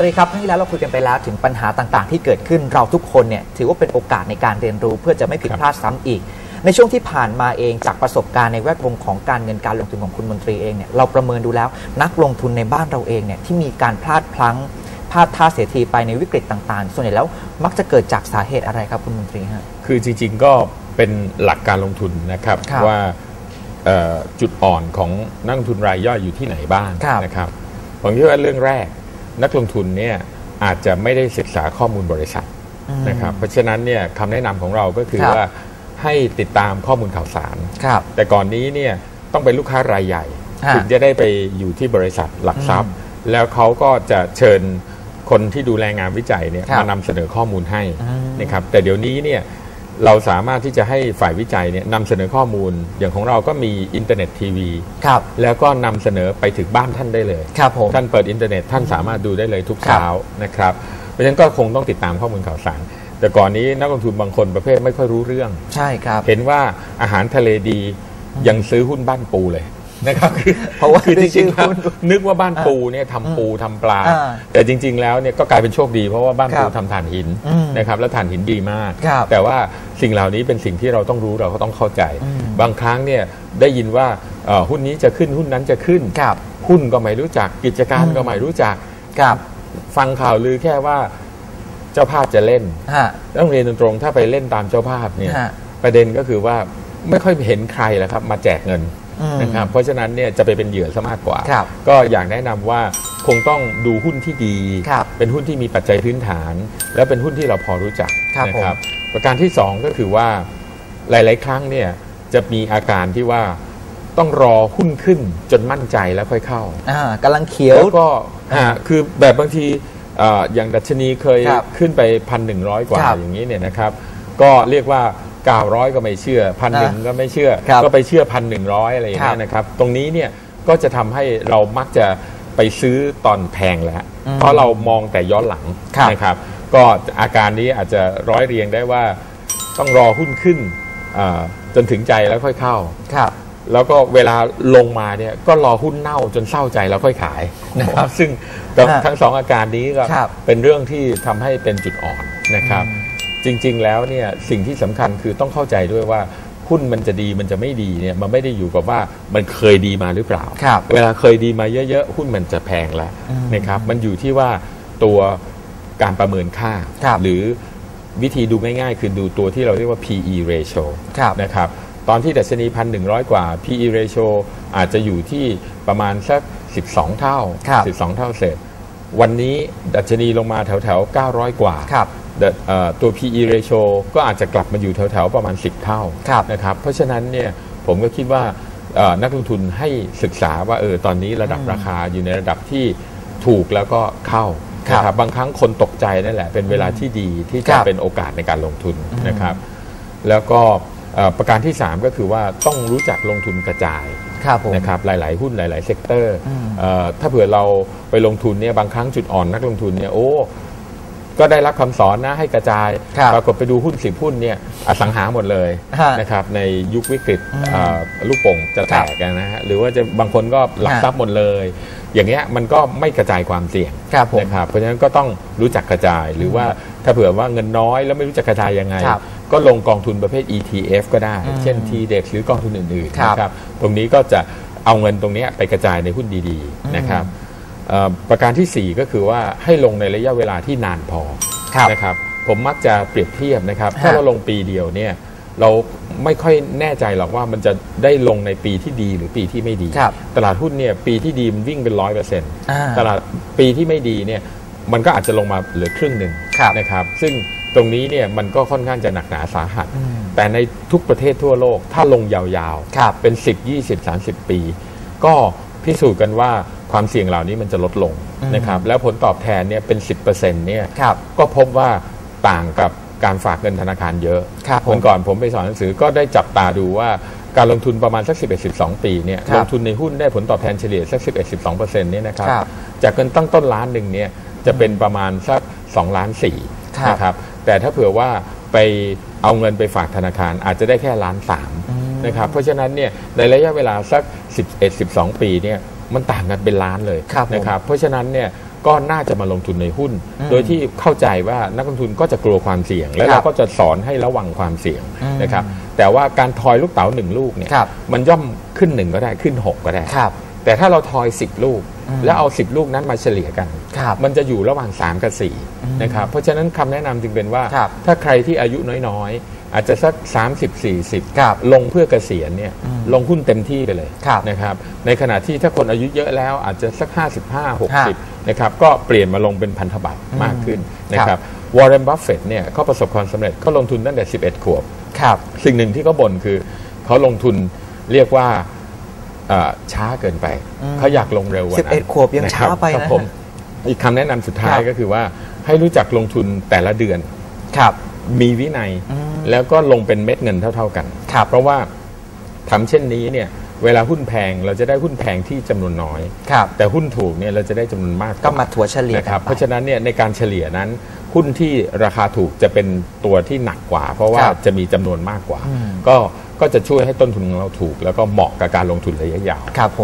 สวัสดีครับครั้งที่แล้วเราคุยกันไปแล้วถึงปัญหาต่างๆ ที่เกิดขึ้นเราทุกคนเนี่ยถือว่าเป็นโอกาสในการเรียนรู้เพื่อจะไม่ผิดพลาดซ้ำอีก ในช่วงที่ผ่านมาเองจากประสบการณ์ในแวดวงของการเงินการลงทุนของคุณมนตรีเองเนี่ยเราประเมินดูแล้ว นักลงทุนในบ้านเราเองเนี่ยที่มีการพลาดพลั้งพลาดท่าเสียทีไปในวิกฤตต่างๆ ส่วนใหญ่แล้วมักจะเกิดจากสาเหตุอะไรครับคุณมนตรีฮะคือจริงๆก็เป็นหลักการลงทุนนะครับครับว่าเอ่อจุดอ่อนของนักลงทุนรายย่อยอยู่ที่ไหนบ้างครับนะครับผมคิดว่าเรื่องแรก นักลงทุนเนี่ยอาจจะไม่ได้ศึกษาข้อมูลบริษัทอืมนะครับเพราะฉะนั้นเนี่ยคำแนะนำของเราก็คือครับว่าให้ติดตามข้อมูลข่าวสารครับแต่ก่อนนี้เนี่ยต้องเป็นลูกค้ารายใหญ่ฮะถึงจะได้ไปอยู่ที่บริษัทหลักทรัพย์ แล้วเขาก็จะเชิญคนที่ดูแลงานวิจัยเนี่ยครับมานำเสนอข้อมูลให้อืมนะครับแต่เดี๋ยวนี้เนี่ย เราสามารถที่จะให้ฝ่ายวิจัยเนี่ยนำเสนอข้อมูล อย่างของเราก็มีอินเทอร์เน็ตทีวี ครับ แล้วก็นำเสนอไปถึงบ้านท่านได้เลย ครับผม ท่านเปิดอินเทอร์เน็ตท่านสามารถดูได้เลยทุกครับเช้านะครับ เพราะฉะนั้นก็คงต้องติดตามข้อมูลข่าวสาร แต่ก่อนนี้นักลงทุนบางคนประเภทไม่ค่อยรู้เรื่อง ใช่ครับ เห็นว่าอาหารทะเลดียังซื้อหุ้นบ้านปูเลย นะครับคือเพราะว่าคือจได้ชื่ริงอๆแล้วหุ้นนึกว่าบ้านปูเนี่ยทำปูทำปลาอ่าแต่จริง ๆ แล้วเนี่ยก็กลายเป็นโชคดี เพราะว่าบ้านปูครับทำถ่านหินอืมนะครับแล้วถ่านหินดีมากครับแต่ว่าสิ่งเหล่านี้เป็นสิ่งที่เราต้องรู้เราก็ต้องเข้าใจอืมบางครั้งเนี่ยได้ยินว่าเอ่อหุ้นนี้จะขึ้นหุ้นนั้นจะขึ้นครับหุ้นก็ไม่รู้จักกิจการอืมก็ไม่รู้จักครับฟังข่าวลือแค่ว่าเจ้าภาพจะเล่นฮะต้องเรียนตรงๆถ้าไปเล่นตามเจ้าภาพเนี่ยฮะประเด็นก็คือว่าไม่ค่อยเห็นใครแล้วครับ มาแจกเงินอืม นะครับเพราะฉะนั้นเนี่ยจะไปเป็นเหยื่อซะมากกว่าครับก็อยากแนะนำว่าคงต้องดูหุ้นที่ดีครับเป็นหุ้นที่มีปัจจัยพื้นฐาน และเป็นหุ้นที่เราพอรู้จักครับนะผมประการที่ 2 ก็คือว่าหลาย ๆ ครั้งเนี่ยจะมีอาการที่ว่าต้องรอหุ้นขึ้นจนมั่นใจแล้วค่อยเข้าอ่ากำลังเขียวแล้วก็อ่าคือแบบบางทีเอ่ออย่างดัชนีเคยครับขึ้นไปพันหนึ่งร้อยกว่าครับอย่างนี้เนี่ยนะครับ ก็เรียกว่า 900ก็ไม่เชื่อพันหนึ่งก็ไม่เชื่อ ครับก็ไปเชื่อพันหนึ่งร้อยอะไรอย่างเงี้ครัยบนะครับ ตรงนี้เนี่ยก็จะทำให้เรามักจะไปซื้อตอนแพงแล้ว อืมเพราะเรามองแต่ย้อนหลังครับนะครับ ก็อาการนี้อาจจะร้อยเรียงได้ว่าต้องรอหุ้นขึ้นอ่าจนถึงใจแล้วค่อยเข้า ครับแล้วก็เวลาลงมาเนี่ยก็รอหุ้นเน่าจนเศร้าใจแล้วค่อยขายนะครับซึ่งฮะทั้งสองอาการนี้ก็ครับเป็นเรื่องที่ทำให้เป็นจุดอ่อนนะครับ จริง ๆ แล้วเนี่ยสิ่งที่สำคัญคือต้องเข้าใจด้วยว่าหุ้นมันจะดีมันจะไม่ดีเนี่ยมันไม่ได้อยู่กับว่ามันเคยดีมาหรือเปล่าครับเวลาเคยดีมาเยอะๆ หุ้นมันจะแพงแล้วอืมนะครับ มันอยู่ที่ว่าตัวการประเมินค่าครับหรือวิธีดูง่ายๆ คือดูตัวที่เราเรียกว่า PE ratio ครับนะครับ ตอนที่ดัชนีพันหนึ่งกว่า PE ratio อาจจะอยู่ที่ประมาณสัก 12 เท่าครับ12 เท่าเศษ วันนี้ดัชนีลงมาแถวแถวๆ900 กว่า ครับเดอะเอ่อตัว PE ratio ก็อาจจะกลับมาอยู่แถวแถวๆประมาณ 10 เท่าครับนะครับเพราะฉะนั้นเนี่ยผมก็คิดว่าเอ่อนักลงทุนให้ศึกษาว่าเออตอนนี้ระดับราคาอยู่ในระดับที่ถูกแล้วก็เข้าครับนะครับบางครั้งคนตกใจนั่นแหละ เป็นเวลาที่ดีที่คจะรับเป็นโอกาสในการลงทุนนะครับ แล้วก็เอ่อประการที่ 3 ก็คือว่าต้องรู้จักลงทุนกระจายครับผมนะครับหลาย ๆ หุ้นหลาย ๆ เซกเตอร์อืมเอ่อถ้าเผื่อเราไปลงทุนเนี่ยบางครั้งจุดอ่อนนักลงทุนเนี่ยโอ้ ก็ได้รับคำสอนนะให้กระจายครับปรากฏไปดูหุ้นสิบหุ้นเนี่ยอสังหาหมดเลยฮะนะครับในยุควิกฤตอืมเอ่อลูกโป่งจะแตกกันนะฮะหรือว่าจะบางคนก็หลักฮะทรัพย์หมดเลย อย่างเงี้ยมันก็ไม่กระจายความเสี่ยงครับผมนะครับเพราะฉะนั้นก็ต้องรู้จักกระจายหรือว่าถ้าเผื่อว่าเงินน้อยแล้วไม่รู้จักกระจายยังไงครับก็ลงกองทุนประเภท ETF ก็ได้อืมเช่น TDEX หรือกองทุนอื่นๆครับนะครับตรงนี้ก็จะเอาเงินตรงเนี้ยไปกระจายในหุ้นดีๆนะครับเอ่อ ประการทีสี่ 4 ก็คือว่าให้ลงในระยะเวลาที่นานพอครับนะครับผมมักจะเปรียบเทียบนะครับฮะถ้าเราลงปีเดียวเนี่ยเราไม่ค่อยแน่ใจหรอกว่ามันจะได้ลงในปีที่ดีหรือปีที่ไม่ดีครับตลาดหุ้นเนี่ยปีที่ดีมันวิ่งเป็นร้อยเปอร์เซ็นต์อ่าตลาดปีที่ไม่ดีเนี่ยมันก็อาจจะลงมาเหลือครึ่งหนึ่งครับนะครับ ซึ่งตรงนี้เนี่ยมันก็ค่อนข้างจะหนักหนาสาหัสอืมแต่ในทุกประเทศทั่วโลกถ้าลงยาวๆครับเป็น 10 20 30 ปี ก็พิสูจน์กันว่า ความเสี่ยงเหล่านี้มันจะลดลงอืมนะครับแล้วผลตอบแทนเนี่ยเป็น 10%เนี่ยครับก็พบว่าต่างกับการฝากเงินธนาคารเยอะครับผมวันก่อนผมไปสอนหนังสือก็ได้จับตาดูว่าการลงทุนประมาณสัก 11-12 ปีเนี่ยครับลงทุนในหุ้นได้ผลตอบแทนเฉลี่ยสัก 11-12%เนี่ยนะครับครับจากเงินตั้งต้นล้านหนึ่งเนี่ยจะเป็นประมาณสัก 2 ล้านสี่ครับนะครับแต่ถ้าเผื่อว่าไปเอาเงินไปฝากธนาคารอาจจะได้แค่ล้านสามอืมนะครับเพราะฉะนั้นเนี่ยในระยะเวลาสัก 11-12 ปีเนี่ย มันต่างกันเป็นล้านเลยครับผมนะครับ เพราะฉะนั้นเนี่ยก็น่าจะมาลงทุนในหุ้นอืมโดยที่เข้าใจว่านักลงทุนก็จะกลัวความเสี่ยง และครัเราบก็จะสอนให้ระวังความเสี่ยงอืมนะครับ แต่ว่าการทอยลูกเต๋าหนึ่งลูกเนี่ยครับมันย่อมขึ้นหนึ่งก็ได้ขึ้นหกก็ได้ครับแต่ถ้าเราทอย 10 ลูกอืมแล้วเอา 10 ลูกนั้นมาเฉลี่ยกันครับมันจะอยู่ระหว่าง 3 กับอืม4นะครับเพราะฉะนั้นคำแนะนำจึงเป็นว่าครับถ้าใครที่อายุน้อยๆ อาจจะสัก 30 40ครับลงเพื่อเกษียณเนี่ยอืมลงหุ้นเต็มที่ไปเลยครับนะครับ ในขณะที่ถ้าคนอายุเยอะแล้วอาจจะสัก 55ฮะ60 นะครับก็เปลี่ยนมาลงเป็นพันธบัตรอืมมากขึ้นนะคครัรับบวอร์เรนบัฟเฟตเนี่ยเขาประสบความสำเร็จเขาลงทุนตั้งแต่ 11 ขวบ ครับ สิ่งหนึ่งที่เขาบ่นคือเขาลงทุนเรียกว่าเอ่อช้าเกินไปอืมเขาอยากลงเร็วกว่านั้น11ขวบยังะคช้ารับไปครับนะผมอีกคำแนะนำสุดท้ายครับ ก็คือว่าให้รู้จักลงทุนแต่ละเดือน ครับ มีวินัย อืม แล้วก็ลงเป็นเม็ดเงินเท่า ๆกันครับเพราะว่าทำเช่นนี้เนี่ยเวลาหุ้นแพงเราจะได้หุ้นแพงที่จำนวนน้อยครับแต่หุ้นถูกเนี่ยเราจะได้จำนวนมาก ก็มาถัวเฉลี่ยนะครับกัไปเพราะฉะนั้นเนี่ยในการเฉลี่ยนั้น หุ้นที่ราคาถูกจะเป็นตัวที่หนักกว่า เพราะว่าครับจะมีจำนวนมากกว่าอืมก็ก็จะช่วยให้ต้นทุนของเราถูก แล้วก็เหมาะกับการลงทุนระยะยาวครับผม